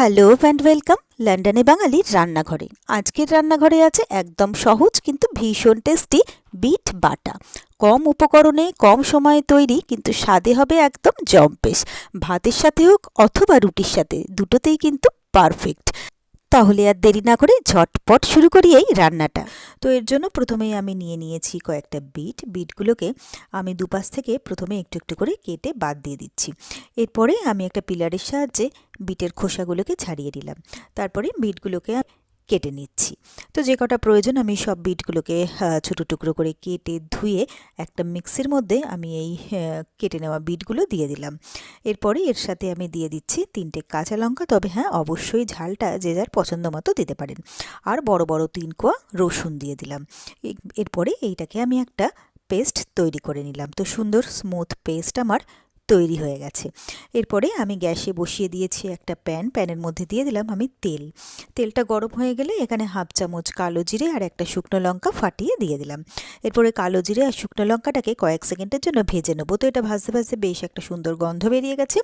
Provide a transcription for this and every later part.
Hello and welcome লন্ডনে বাঙালির রান্নাঘরে। আজকের রান্নাঘরে আছে একদম সহজ কিন্তু ভীষণ টেস্টি বিট বাটা। কম উপকরণে, কম সময়ে তৈরি কিন্তু স্বাদে হবে একদম জম্পেশ। ভাতের সাথে হোক অথবা রুটির সাথে, দুটোতেই কিন্তু পারফেক্ট তাহলে আর দেরি না করে ঝটপট শুরু করি এই রান্নাটা। তো এর জন্য প্রথমেই আমি নিয়ে নিয়েছি কয়েকটা বিট। বিটগুলোকে আমি দুপাশ থেকে প্রথমে একটু একটু করে কেটে বাদ দিয়ে দিচ্ছি। এরপরে আমি একটা পিলারের সাহায্যে বিটের খোসাগুলোকে ছাড়িয়ে দিলাম তারপরে বিটগুলোকে কেটে নিচ্ছি। তো যে কটা প্রয়োজন আমি সব বিটগুলোকে ছোটো টুকরো করে কেটে ধুয়ে একটা মিক্সির মধ্যে আমি এই কেটে নেওয়া বিটগুলো দিয়ে দিলাম। এরপরে এর সাথে আমি দিয়ে দিচ্ছি তিনটে কাঁচা লঙ্কা। তবে হ্যাঁ অবশ্যই ঝালটা যে যার পছন্দ মতো দিতে পারেন। আর বড় বড় তিন কোয়া রসুন দিয়ে দিলাম। এরপরে এইটাকে আমি একটা পেস্ট তৈরি করে নিলাম। তো সুন্দর স্মুথ পেস্ট আমার তৈরি হয়ে গেছে। এরপরে আমি গ্যাসে বসিয়ে দিয়েছি একটা প্যান। প্যানের মধ্যে দিয়ে দিলাম আমি তেল। তেলটা গরম হয়ে গেলে এখানে হাফ চামচ কালো জিরে আর একটা শুকনো লঙ্কা ফাটিয়ে দিয়ে দিলাম। এরপরে কালো জিরে আর শুকনো লঙ্কাটাকে কয়েক সেকেন্ডের জন্য ভেজে নেব। তো এটা ভাজতে ভাজতে বেশ একটা সুন্দর গন্ধ বেরিয়ে গেছে।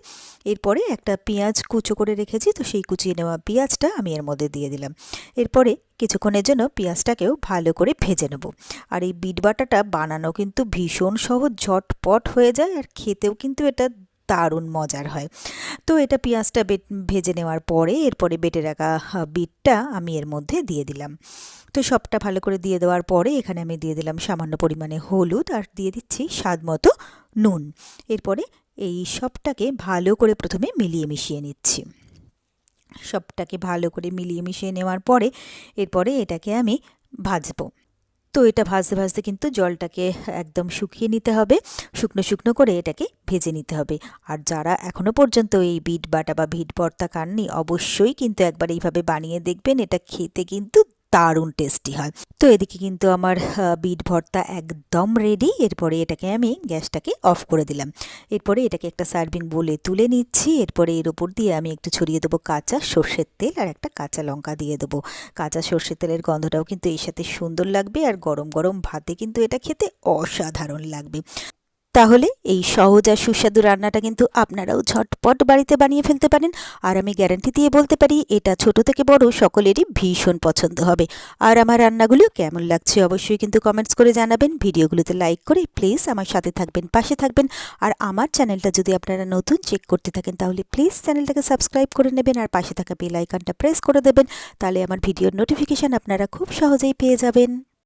এরপরে একটা পেঁয়াজ কুচো করে রেখেছি। তো সেই কুচিয়ে নেওয়া পেঁয়াজটা আমি এর মধ্যে দিয়ে দিলাম। এরপরে কিছুক্ষণের জন্য পেঁয়াজটাকেও ভালো করে ভেজে নেব। আর এই বিট বাটাটা বানানো কিন্তু ভীষণ সহজ, ঝটপট হয়ে যায় আর খেতেও কিন্তু এটা দারুণ মজার হয়। তো এটা পেঁয়াজটা ভেজে নেওয়ার পরে এরপরে বেটে রাখা বিটটা আমি এর মধ্যে দিয়ে দিলাম। তো সবটা ভালো করে দিয়ে দেওয়ার পরে এখানে আমি দিয়ে দিলাম সামান্য পরিমাণে হলুদ আর দিয়ে দিচ্ছি স্বাদ মতো নুন। এরপরে এই সবটাকে ভালো করে প্রথমে মিলিয়ে মিশিয়ে নিচ্ছি। সবটাকে ভালো করে মিলিয়ে মিশিয়ে নেওয়ার পরে এরপরে এটাকে আমি ভাজবো। তো এটা ভাজতে ভাজতে কিন্তু জলটাকে একদম শুকিয়ে নিতে হবে। শুকনো শুকনো করে এটাকে ভেজে নিতে হবে। আর যারা এখনও পর্যন্ত এই বিট বাটা বা ভিট ভর্তা কাননি অবশ্যই কিন্তু একবার এইভাবে বানিয়ে দেখবেন। এটা খেতে কিন্তু দারুণ টেস্টি হয়। তো এদিকে কিন্তু আমার বিট ভর্তা একদম রেডি এরপরে এটাকে আমি গ্যাসটাকে অফ করে দিলাম। এরপরে এটাকে একটা সার্ভিং বলে তুলে নিচ্ছি। এরপরে এর ওপর দিয়ে আমি একটু ছড়িয়ে দেবো কাঁচা সর্ষের তেল আর একটা কাঁচা লঙ্কা দিয়ে দেবো। কাঁচা সর্ষের তেলের গন্ধটাও কিন্তু এর সাথে সুন্দর লাগবে আর গরম গরম ভাতে কিন্তু এটা খেতে অসাধারণ লাগবে। তাহলে এই সহজ আর সুস্বাদু রান্নাটা কিন্তু আপনারাও ঝটপট বাড়িতে বানিয়ে ফেলতে পারেন। আর আমি গ্যারান্টি দিয়ে বলতে পারি, এটা ছোট থেকে বড় সকলেরই ভীষণ পছন্দ হবে। আর আমার রান্নাগুলো কেমন লাগছে অবশ্যই কিন্তু কমেন্টস করে জানাবেন। ভিডিওগুলোতে লাইক করে প্লিজ আমার সাথে থাকবেন, পাশে থাকবেন। আর আমার চ্যানেলটা যদি আপনারা নতুন চেক করতে থাকেন, তাহলে প্লিজ চ্যানেলটাকে সাবস্ক্রাইব করে নেবেন আর পাশে থাকা বেল আইকনটা প্রেস করে দেবেন। তাহলে আমার ভিডিওর নোটিফিকেশান আপনারা খুব সহজেই পেয়ে যাবেন।